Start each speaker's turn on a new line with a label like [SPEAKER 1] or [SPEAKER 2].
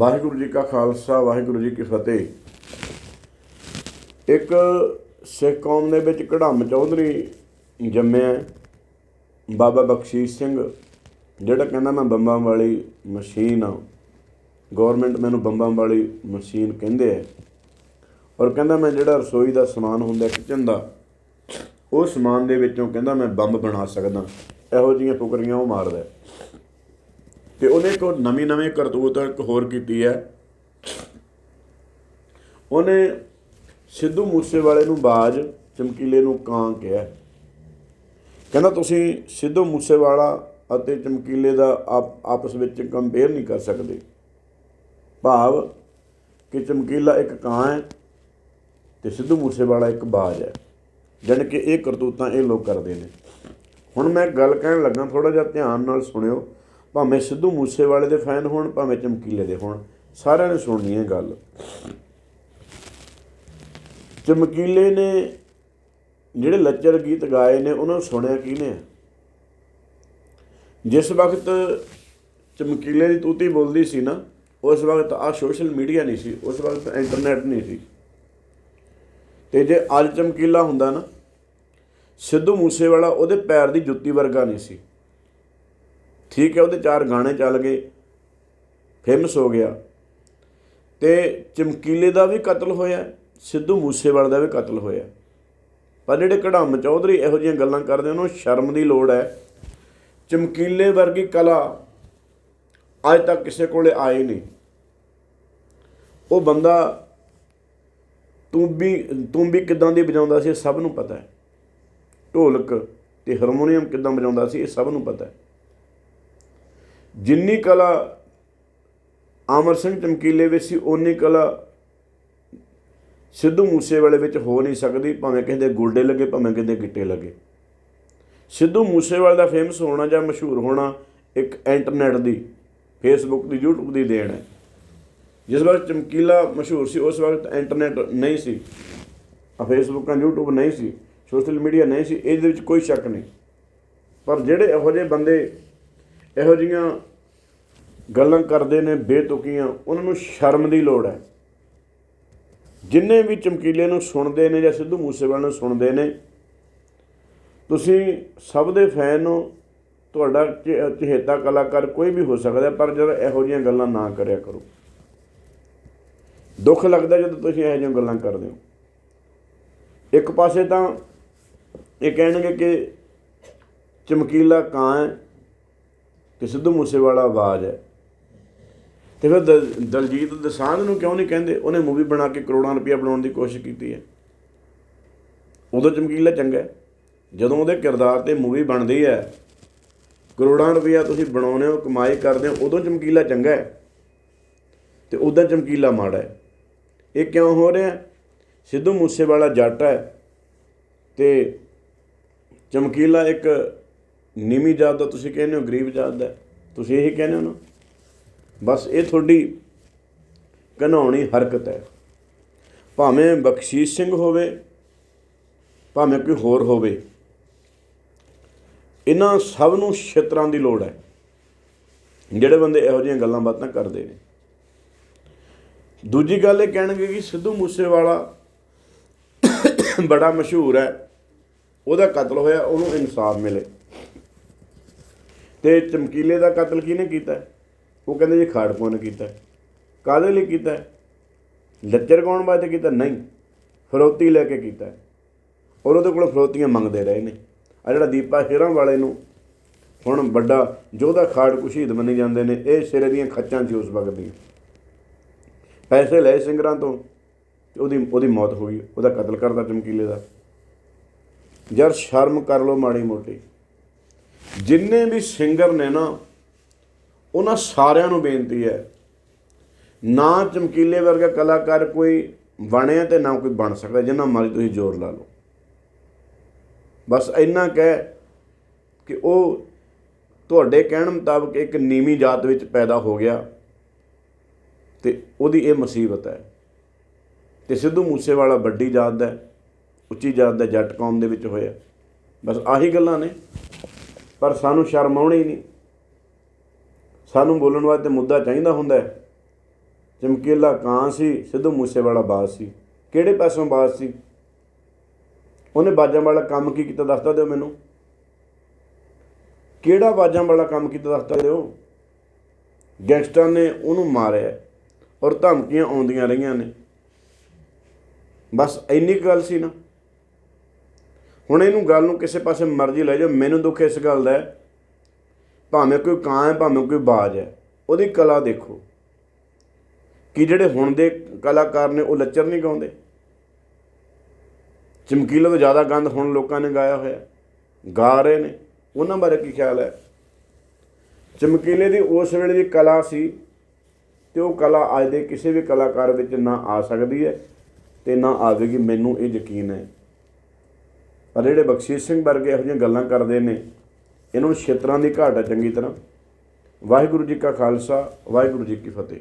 [SPEAKER 1] ਵਾਹਿਗੁਰੂ ਜੀ ਕਾ ਖਾਲਸਾ, ਵਾਹਿਗੁਰੂ ਜੀ ਕੀ ਫਤਿਹ। ਇੱਕ ਸਿੱਖ ਕੌਮ ਦੇ ਵਿੱਚ ਕੜਮ ਚੌਧਰੀ ਜੰਮਿਆ ਬਾਬਾ ਬਖਸ਼ੀਸ਼ ਸਿੰਘ, ਜਿਹੜਾ ਕਹਿੰਦਾ ਮੈਂ ਬੰਬਾਂ ਵਾਲੀ ਮਸ਼ੀਨ ਆ ਗਵਰਨਮੈਂਟ ਮੈਨੂੰ ਬੰਬਾਂ ਵਾਲੀ ਮਸ਼ੀਨ ਕਹਿੰਦੇ ਆ। ਔਰ ਕਹਿੰਦਾ ਮੈਂ ਜਿਹੜਾ ਰਸੋਈ ਦਾ ਸਮਾਨ ਹੁੰਦਾ ਕਿਚਨ ਦਾ ਉਹ ਸਮਾਨ ਦੇ ਵਿੱਚੋਂ ਕਹਿੰਦਾ ਮੈਂ ਬੰਬ ਬਣਾ ਸਕਦਾ। ਇਹੋ ਜਿਹੀਆਂ ਫੁਕਰੀਆਂ ਉਹ ਮਾਰਦਾ ਤੇ ਉਹਨੇ ਕੋ ਨਵੀਂ ਨਵੀਂ ਕਰਤੂਤ ਇੱਕ ਹੋਰ ਕੀਤੀ ਹੈ। ਉਹਨੇ ਸਿੱਧੂ ਮੂਸੇਵਾਲੇ ਨੂੰ ਬਾਜ ਚਮਕੀਲੇ ਨੂੰ ਕਾਂ ਕਿਹਾ। ਕਹਿੰਦਾ, ਤੁਸੀਂ ਸਿੱਧੂ ਮੂਸੇਵਾਲਾ ਅਤੇ ਚਮਕੀਲੇ ਦਾ ਆਪ- ਆਪਸ ਵਿੱਚ ਕੰਪੇਅਰ ਨਹੀਂ ਕਰ ਸਕਦੇ। ਭਾਵ ਕਿ ਚਮਕੀਲਾ ਇੱਕ ਕਾਂ ਹੈ ਤੇ ਸਿੱਧੂ ਮੂਸੇਵਾਲਾ ਇੱਕ ਬਾਜ ਹੈ। ਜਾਣੀ ਕਿ ਇਹ ਕਰਤੂਤਾਂ ਇਹ ਲੋਕ ਕਰਦੇ ਨੇ। ਹੁਣ ਮੈਂ ਗੱਲ ਕਹਿਣ ਲੱਗਾ ਥੋੜਾ ਜਿਹਾ ਧਿਆਨ ਨਾਲ ਸੁਣਿਓ। ਭਾਵੇਂ ਸਿੱਧੂ ਮੂਸੇਵਾਲੇ ਦੇ ਫੈਨ ਹੋਣ, ਭਾਵੇਂ ਚਮਕੀਲੇ ਦੇ ਹੋਣ, ਸਾਰਿਆਂ ਨੇ ਸੁਣਨੀ ਹੈ ਗੱਲ। ਚਮਕੀਲੇ ਨੇ ਜਿਹੜੇ ਲੱਚਰ ਗੀਤ ਗਾਏ ਨੇ, ਉਹਨਾਂ ਨੂੰ ਸੁਣਿਆ ਕਿਹਨੇ ਜਿਸ ਵਕਤ ਚਮਕੀਲੇ ਦੀ ਤੂਤੀ ਬੋਲਦੀ ਸੀ ਨਾ, ਉਸ ਵਕਤ ਆ ਸੋਸ਼ਲ ਮੀਡੀਆ ਨਹੀਂ ਸੀ, ਉਸ ਵਕਤ ਇੰਟਰਨੈਟ ਨਹੀਂ ਸੀ। ਤੇ ਜੇ ਅੱਜ ਚਮਕੀਲਾ ਹੁੰਦਾ ਨਾ, ਸਿੱਧੂ ਮੂਸੇਵਾਲਾ ਉਹਦੇ ਪੈਰ ਦੀ ਜੁੱਤੀ ਵਰਗਾ ਨਹੀਂ ਸੀ। ਠੀਕ ਹੈ, ਉਹਦੇ ਚਾਰ ਗਾਣੇ ਚੱਲ ਗਏ ਫੇਮਸ ਹੋ ਗਿਆ। ਤੇ ਚਮਕੀਲੇ ਦਾ ਵੀ ਕਤਲ ਹੋਇਆ, ਸਿੱਧੂ ਮੂਸੇਵਾਲੇ ਦਾ ਵੀ ਕਤਲ ਹੋਇਆ। ਪਰ ਜਿਹੜੇ ਕਢਮ ਚੌਧਰੀ ਇਹੋ ਜਿਹੀਆਂ ਗੱਲਾਂ ਕਰਦੇ ਉਹਨੂੰ ਸ਼ਰਮ ਦੀ ਲੋੜ ਹੈ। ਚਮਕੀਲੇ ਵਰਗੀ ਕਲਾ ਅੱਜ ਤੱਕ ਕਿਸੇ ਕੋਲੇ ਆਈ ਨਹੀਂ। ਉਹ ਬੰਦਾ ਤੂੰਬੀ ਤੂੰਬੀ ਕਿਦਾਂ ਦੀ ਵਜਾਉਂਦਾ ਸੀ, ਇਹ ਸਭ ਨੂੰ ਪਤਾ ਹੈ। ਢੋਲਕ ਤੇ ਹਾਰਮੋਨੀਅਮ ਕਿਦਾਂ ਵਜਾਉਂਦਾ ਸੀ, ਇਹ ਸਭ ਨੂੰ ਪਤਾ ਹੈ। ਜਿੰਨੀ ਕਲਾ ਅਮਰ ਸਿੰਘ ਚਮਕੀਲੇ ਵਿੱਚ ਸੀ, ਓਨੀ ਕਲਾ ਸਿੱਧੂ ਮੂਸੇਵਾਲੇ ਵਿੱਚ ਹੋ ਨਹੀਂ ਸਕਦੀ, ਭਾਵੇਂ ਕਿਸੇ ਦੇ ਗੋਡੇ ਲੱਗੇ, ਭਾਵੇਂ ਕਿਸੇ ਦੇ ਗਿੱਟੇ ਲੱਗੇ। ਸਿੱਧੂ ਮੂਸੇਵਾਲੇ ਦਾ ਫੇਮਸ ਹੋਣਾ ਜਾਂ ਮਸ਼ਹੂਰ ਹੋਣਾ ਇੱਕ ਇੰਟਰਨੈਟ ਦੀ ਫੇਸਬੁੱਕ ਦੀ, YouTube ਦੀ ਦੇਣ ਹੈ। ਜਿਸ ਵਕਤ ਚਮਕੀਲਾ ਮਸ਼ਹੂਰ ਸੀ, ਉਸ ਵਕਤ ਇੰਟਰਨੈਟ ਨਹੀਂ ਸੀ ਆ ਫੇਸਬੁੱਕਾਂ YouTube ਨਹੀਂ ਸੀ ਸੋਸ਼ਲ ਮੀਡੀਆ ਨਹੀਂ ਸੀ, ਇਹਦੇ ਵਿੱਚ ਕੋਈ ਸ਼ੱਕ ਨਹੀਂ। ਪਰ ਜਿਹੜੇ ਇਹੋ ਜਿਹੇ ਬੰਦੇ ਇਹੋ ਜੀਆਂ ਗੱਲਾਂ ਕਰਦੇ ਨੇ ਬੇਤੁਕੀਆਂ, ਉਹਨਾਂ ਨੂੰ ਸ਼ਰਮ ਦੀ ਲੋੜ ਹੈ। ਜਿੰਨੇ ਵੀ ਚਮਕੀਲੇ ਨੂੰ ਸੁਣਦੇ ਨੇ ਜਾਂ ਸਿੱਧੂ ਮੂਸੇਵਾਲੇ ਨੂੰ ਸੁਣਦੇ ਨੇ, ਤੁਸੀਂ ਸਭ ਦੇ ਫੈਨ ਹੋ, ਤੁਹਾਡਾ ਚ- ਚਹੇਤਾ ਕਲਾਕਾਰ ਕੋਈ ਵੀ ਹੋ ਸਕਦਾ ਪਰ ਜਦ ਇਹੋ ਜਿਹੀਆਂ ਗੱਲਾਂ ਨਾ ਕਰਿਆ ਕਰੋ। ਦੁੱਖ ਲੱਗਦਾ ਜਦੋਂ ਤੁਸੀਂ ਇਹੋ ਜਿਹੀਆਂ ਗੱਲਾਂ ਕਰਦੇ ਹੋ। ਇੱਕ ਪਾਸੇ ਤਾਂ ਇਹ ਕਹਿਣਗੇ ਕਿ ਚਮਕੀਲਾ ਕਾਂ ਹੈ ਤੇ ਸਿੱਧੂ ਮੂਸੇਵਾਲਾ ਆਵਾਜ਼ ਹੈ। ਤੇ ਫਿਰ ਦਲ- ਦਲਜੀਤ ਦਸਾਂਝ ਨੂੰ ਕਿਉਂ ਨਹੀਂ ਕਹਿੰਦੇ? ਉਹਨੇ ਮੂਵੀ ਬਣਾ ਕੇ ਕਰੋੜਾਂ ਰੁਪਇਆ ਬਣਾਉਣ ਦੀ ਕੋਸ਼ਿਸ਼ ਕੀਤੀ ਹੈ। ਉਦੋਂ ਚਮਕੀਲਾ ਚੰਗਾ ਜਦੋਂ ਉਹਦੇ ਕਿਰਦਾਰ ਤੇ ਮੂਵੀ ਬਣਦੀ ਹੈ, ਕਰੋੜਾਂ ਰੁਪਇਆ ਤੁਸੀਂ ਬਣਾਉਨੇ ਹੋ, ਕਮਾਈ ਕਰਦੇ ਹੋ, ਉਦੋਂ ਚਮਕੀਲਾ ਚੰਗਾ ਹੈ। ਤੇ ਉਦੋਂ ਚਮਕੀਲਾ ਮਾੜਾ ਹੈ। ਇਹ ਕਿਉਂ ਹੋ ਰਿਹਾ ਸਿੱਧੂ ਮੂਸੇਵਾਲਾ ਜੱਟ ਹੈ ਤੇ ਚਮਕੀਲਾ ਇੱਕ ਨੀਵੀਂ ਜਾਤ ਦਾ ਤੁਸੀਂ ਕਹਿੰਦੇ ਹੋ, ਗਰੀਬ ਜਾਤ ਦਾ ਤੁਸੀਂ ਇਹੀ ਕਹਿੰਦੇ ਹੋ ਨਾ। ਬਸ ਇਹ ਤੁਹਾਡੀ ਘਨਾਉਣੀ ਹਰਕਤ ਹੈ। ਭਾਵੇਂ ਬਖਸ਼ੀਸ਼ ਸਿੰਘ ਹੋਵੇ, ਭਾਵੇਂ ਕੋਈ ਹੋਰ ਹੋਵੇ, ਇਹਨਾਂ ਸਭ ਨੂੰ ਛਿੱਤਰਾਂ ਦੀ ਲੋੜ ਹੈ। ਜਿਹੜੇ ਬੰਦੇ ਇਹੋ ਜਿਹੀਆਂ ਗੱਲਾਂ ਬਾਤਾਂ ਕਰਦੇ ਨੇ। ਦੂਜੀ ਗੱਲ ਇਹ ਕਹਿਣਗੇ ਕਿ ਸਿੱਧੂ ਮੂਸੇਵਾਲਾ ਬੜਾ ਮਸ਼ਹੂਰ ਹੈ। ਉਹਦਾ ਕਤਲ ਹੋਇਆ, ਉਹਨੂੰ ਇਨਸਾਫ ਮਿਲੇ। ਤੇ ਚਮਕੀਲੇ ਦਾ ਕਤਲ ਕਿਹਨੇ ਕੀਤਾ? ਉਹ ਕਹਿੰਦੇ ਜੀ ਖਾੜਕੂਆਂ ਨੇ ਕੀਤਾ। ਹੈ। ਕਾਹਦੇ ਲਈ ਕੀਤਾ? ਲੱਚਰ ਗਾਉਣ ਵਾਸਤੇ ਕੀਤਾ? ਨਹੀਂ। ਫਰੋਤੀ ਲੈ ਕੇ ਕੀਤਾ। ਔਰ ਉਹਦੇ ਕੋਲ ਫਰੋਤੀਆਂ ਮੰਗਦੇ ਰਹੇ ਨੇ। ਆ ਜਿਹੜਾ ਦੀਪਾ ਸ਼ੇਰਾਂ ਵਾਲੇ ਨੂੰ ਹੁਣ ਵੱਡਾ ਜੋਧਾ ਖਾੜਕੂ ਸ਼ਹੀਦ ਮੰਨੇ ਜਾਂਦੇ ਨੇ, ਇਹ ਸਿਰੇ ਦੀਆਂ ਖੱਚਾਂ ਸੀ ਉਸ ਵਕਤ ਦੀਆਂ। ਪੈਸੇ ਲਏ ਸਿੰਗਰਾਂ ਤੋਂ ਉਹਦੀ ਉਹਦੀ ਮੌਤ ਹੋ ਗਈ ਉਹਦਾ ਕਤਲ ਕਰਦਾ ਚਮਕੀਲੇ ਦਾ। ਯਾਰ ਸ਼ਰਮ ਕਰ ਲੋ ਮਾੜੀ ਮੋਟੀ। ਜਿੰਨੇ ਵੀ ਸਿੰਗਰ ਨੇ ਨਾ, ਉਹਨਾਂ ਸਾਰਿਆਂ ਨੂੰ ਬੇਨਤੀ ਹੈ, ਨਾ ਚਮਕੀਲੇ ਵਰਗਾ ਕਲਾਕਾਰ ਕੋਈ ਬਣਿਆ ਤੇ ਨਾ ਕੋਈ ਬਣ ਸਕਦਾ, ਜਿੰਨਾ ਮਰਜ਼ੀ ਤੁਸੀਂ ਜ਼ੋਰ ਲਾ ਲਓ। ਬਸ ਇੰਨਾ ਕਹਿ ਕਿ ਉਹ ਤੁਹਾਡੇ ਕਹਿਣ ਮੁਤਾਬਕ ਇੱਕ ਨੀਵੀਂ ਜਾਤ ਵਿੱਚ ਪੈਦਾ ਹੋ ਗਿਆ ਤੇ ਉਹਦੀ ਇਹ ਮੁਸੀਬਤ ਹੈ। ਤੇ ਸਿੱਧੂ ਮੂਸੇਵਾਲਾ ਵੱਡੀ ਜਾਤ ਦਾ ਉੱਚੀ ਜਾਤ ਦਾ ਜੱਟ ਕੌਮ ਦੇ ਵਿੱਚ ਹੋਇਆ। ਬਸ ਆਹੀ ਗੱਲਾਂ ਨੇ। ਪਰ ਸਾਨੂੰ ਸ਼ਰਮ ਆਉਣੀ ਨਹੀਂ। ਸਾਨੂੰ ਬੋਲਣ ਵਾਸਤੇ ਮੁੱਦਾ ਚਾਹੀਦਾ ਹੁੰਦਾ ਹੈ। ਚਮਕੀਲਾ ਕਾਂ ਸੀ, ਸਿੱਧੂ ਮੂਸੇਵਾਲਾ ਬਾਸ ਸੀ। ਕਿਹੜੇ ਪਾਸੋਂ ਬਾਸ ਸੀ? ਉਹਨੇ ਬਾਜਾਂ ਵਾਲਾ ਕੰਮ ਕੀ ਕੀਤਾ ਦੱਸਦਾ ਦਿਓ ਮੈਨੂੰ। ਕਿਹੜਾ ਬਾਜਾਂ ਵਾਲਾ ਕੰਮ ਕੀਤਾ ਦੱਸਦਾ ਦਿਓ? ਗੈਂਗਸਟਰ ਨੇ ਉਹਨੂੰ ਮਾਰਿਆ ਔਰ ਧਮਕੀਆਂ ਆਉਂਦੀਆਂ ਰਹੀਆਂ ਨੇ। ਬਸ ਇੰਨੀ ਕੁ ਗੱਲ ਸੀ ਨਾ। ਹੁਣ ਇਹਨੂੰ ਗੱਲ ਨੂੰ ਕਿਸੇ ਪਾਸੇ ਮਰਜ਼ੀ ਲੈ ਜਾਓ, ਮੈਨੂੰ ਦੁੱਖ ਇਸ ਗੱਲ ਦਾ ਹੈ। ਭਾਵੇਂ ਕੋਈ ਕਾਂ ਹੈ, ਭਾਵੇਂ ਕੋਈ ਬਾਜ ਹੈ, ਉਹਦੀ ਕਲਾ ਦੇਖੋ। ਕਿ ਜਿਹੜੇ ਹੁਣ ਦੇ ਕਲਾਕਾਰ ਨੇ ਉਹ ਲੱਚਰ ਨਹੀਂ ਗਾਉਂਦੇ? ਚਮਕੀਲੇ ਤੋਂ ਜ਼ਿਆਦਾ ਗੰਦ ਹੁਣ ਲੋਕਾਂ ਨੇ ਗਾਇਆ ਹੋਇਆ ਗਾ ਰਹੇ ਨੇ। ਉਹਨਾਂ ਬਾਰੇ ਕੀ ਖਿਆਲ ਹੈ? ਚਮਕੀਲੇ ਦੀ ਉਸ ਵੇਲੇ ਦੀ ਕਲਾ ਸੀ ਤੇ ਉਹ ਕਲਾ ਅੱਜ ਦੇ ਕਿਸੇ ਵੀ ਕਲਾਕਾਰ ਵਿੱਚ ਨਾ ਆ ਸਕਦੀ ਹੈ ਤੇ ਨਾ ਆਵੇਗੀ। ਮੈਨੂੰ ਇਹ ਯਕੀਨ ਹੈ ਪਰ ਜਿਹੜੇ ਬਖਸ਼ੀਸ਼ ਸਿੰਘ ਵਰਗੇ ਇਹੋ ਜਿਹੀਆਂ ਗੱਲਾਂ ਕਰਦੇ ਨੇ, ਇਹਨਾਂ ਨੂੰ ਛੇਤਰਾਂ ਦੀ ਘਾਟ ਹੈ ਚੰਗੀ ਤਰ੍ਹਾਂ। ਵਾਹਿਗੁਰੂ ਜੀ ਕਾ ਖਾਲਸਾ, ਵਾਹਿਗੁਰੂ ਜੀ ਕੀ ਫਤਿਹ।